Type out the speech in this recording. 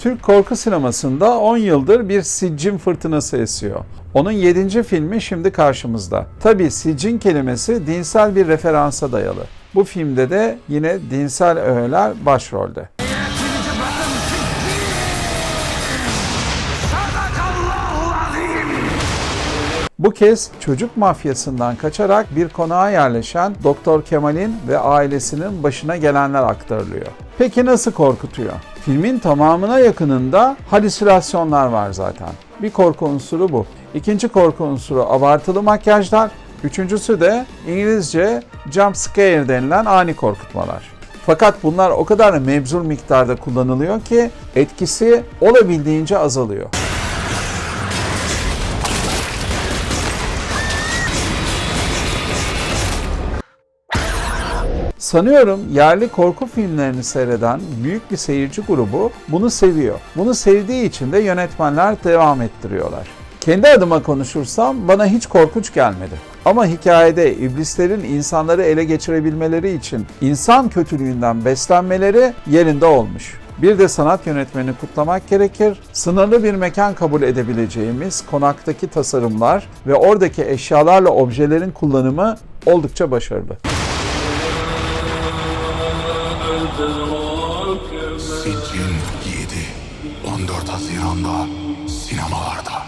Türk korku sinemasında 10 yıldır bir siccin fırtınası esiyor. Onun 7. filmi şimdi karşımızda. Tabi siccin kelimesi dinsel bir referansa dayalı. Bu filmde de yine dinsel öğeler başrolde. Bu kez çocuk mafyasından kaçarak bir konağa yerleşen Doktor Kemal'in ve ailesinin başına gelenler aktarılıyor. Peki nasıl korkutuyor? Filmin tamamına yakınında halüsinasyonlar var zaten. Bir korku unsuru bu. İkinci korku unsuru abartılı makyajlar. Üçüncüsü de İngilizce jump scare denilen ani korkutmalar. Fakat bunlar o kadar mebzul miktarda kullanılıyor ki etkisi olabildiğince azalıyor. Sanıyorum yerli korku filmlerini seyreden büyük bir seyirci grubu bunu seviyor. Bunu sevdiği için de yönetmenler devam ettiriyorlar. Kendi adıma konuşursam bana hiç korkunç gelmedi. Ama hikayede iblislerin insanları ele geçirebilmeleri için insan kötülüğünden beslenmeleri yerinde olmuş. Bir de sanat yönetmeni kutlamak gerekir. Sınırlı bir mekan kabul edebileceğimiz konaktaki tasarımlar ve oradaki eşyalarla objelerin kullanımı oldukça başarılı. Sitchin 7 14 Haziran'da sinemalarda.